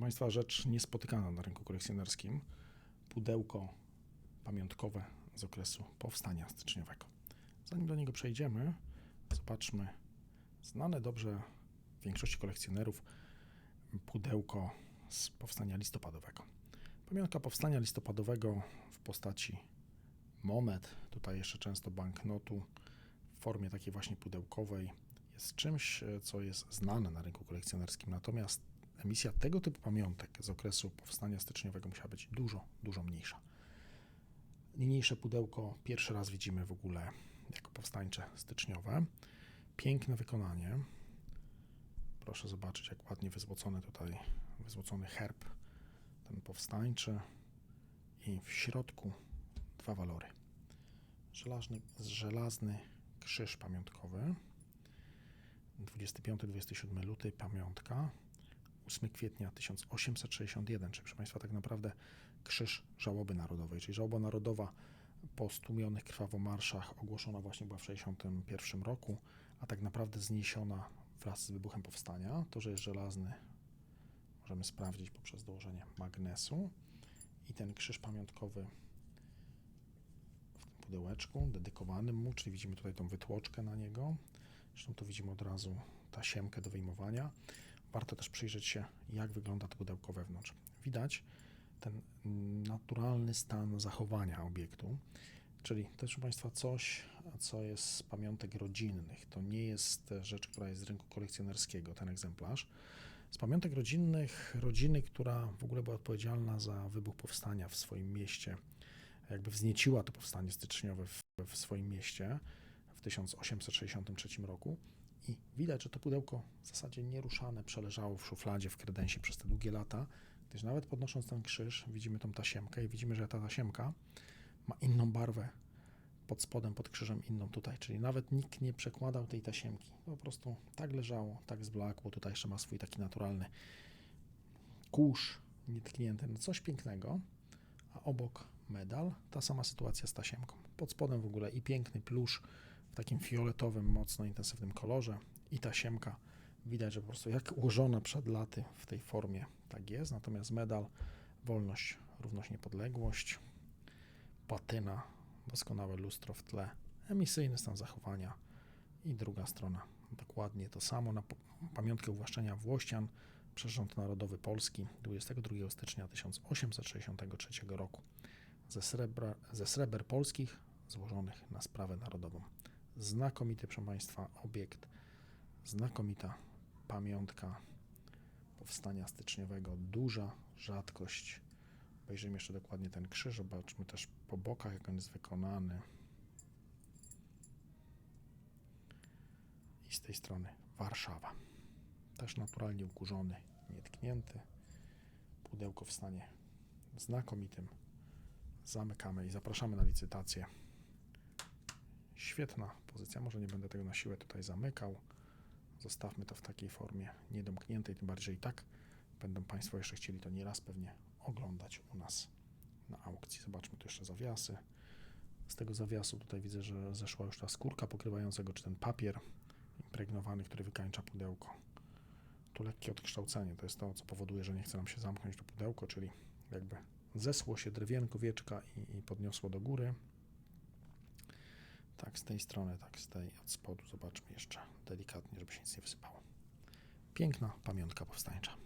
Państwa, rzecz niespotykana na rynku kolekcjonerskim. Pudełko pamiątkowe z okresu powstania styczniowego. Zanim do niego przejdziemy, zobaczmy znane dobrze większości kolekcjonerów pudełko z powstania listopadowego. Pamiątka powstania listopadowego w postaci monet, tutaj jeszcze często banknotu w formie takiej właśnie pudełkowej jest czymś, e, co jest znane na rynku kolekcjonerskim. Natomiast emisja tego typu pamiątek z okresu powstania styczniowego musiała być dużo, dużo mniejsza. Niniejsze pudełko pierwszy raz widzimy w ogóle jako powstańcze styczniowe. Piękne wykonanie. Proszę zobaczyć, jak ładnie wyzłocony tutaj, wyzłocony herb, ten powstańczy i w środku dwa walory. Żelazny, żelazny krzyż pamiątkowy. 25-27 luty, pamiątka. 8 kwietnia 1861, czyli proszę Państwa, tak naprawdę krzyż żałoby narodowej, czyli żałoba narodowa po stłumionych krwawo marszach ogłoszona właśnie była w 61 roku, a tak naprawdę zniesiona wraz z wybuchem powstania. To, że jest żelazny, możemy sprawdzić poprzez dołożenie magnesu i ten krzyż pamiątkowy w tym pudełeczku dedykowanym mu, czyli widzimy tutaj tą wytłoczkę na niego. Zresztą tu widzimy od razu tasiemkę do wyjmowania. Warto też przyjrzeć się, jak wygląda to pudełko wewnątrz. Widać ten naturalny stan zachowania obiektu, czyli jest, proszę Państwa, coś, co jest z pamiątek rodzinnych. To nie jest rzecz, która jest z rynku kolekcjonerskiego, ten egzemplarz. Z pamiątek rodzinnych, rodziny, która w ogóle była odpowiedzialna za wybuch powstania w swoim mieście, jakby wznieciła to powstanie styczniowe w, w swoim mieście w 1863 roku. I widać, że to pudełko w zasadzie nieruszane przeleżało w szufladzie w kredensie przez te długie lata, gdyż nawet podnosząc ten krzyż widzimy tą tasiemkę i widzimy, że ta tasiemka ma inną barwę pod spodem, pod krzyżem, inną tutaj, czyli nawet nikt nie przekładał tej tasiemki. Po prostu tak leżało, tak zblakło. Tutaj jeszcze ma swój taki naturalny kurz nietknięty, no coś pięknego, a obok medal, ta sama sytuacja z tasiemką. Pod spodem w ogóle i piękny plusz w takim fioletowym, mocno intensywnym kolorze i tasiemka. Widać, że po prostu jak ułożona przed laty w tej formie, tak jest. Natomiast medal, wolność, równość, niepodległość, patyna, doskonałe lustro w tle, emisyjny stan zachowania i druga strona. Dokładnie to samo na pamiątkę uwłaszczenia Włościan przez rząd narodowy Polski 22 stycznia 1863 roku ze, srebra, ze sreber polskich złożonych na sprawę narodową. Znakomity, proszę Państwa, obiekt, znakomita pamiątka powstania styczniowego, duża rzadkość. Obejrzyjmy jeszcze dokładnie ten krzyż, zobaczmy też po bokach, jak on jest wykonany. I z tej strony Warszawa. Też naturalnie ukurzony, nietknięty. Pudełko w stanie znakomitym. Zamykamy i zapraszamy na licytację. Świetna pozycja. Może nie będę tego na siłę tutaj zamykał. Zostawmy to w takiej formie niedomkniętej, tym bardziej i tak będą Państwo jeszcze chcieli to nieraz pewnie oglądać u nas na aukcji. Zobaczmy tu jeszcze zawiasy. Z tego zawiasu tutaj widzę, że zeszła już ta skórka pokrywającego, czy ten papier impregnowany, który wykańcza pudełko. Tu lekkie odkształcenie, to jest to, co powoduje, że nie chce nam się zamknąć to pudełko, czyli jakby zesło się drewienko wieczka i, i podniosło do góry. Tak, z tej strony, tak, z tej od spodu. Zobaczmy jeszcze delikatnie, żeby się nic nie wysypało. Piękna pamiątka powstańcza.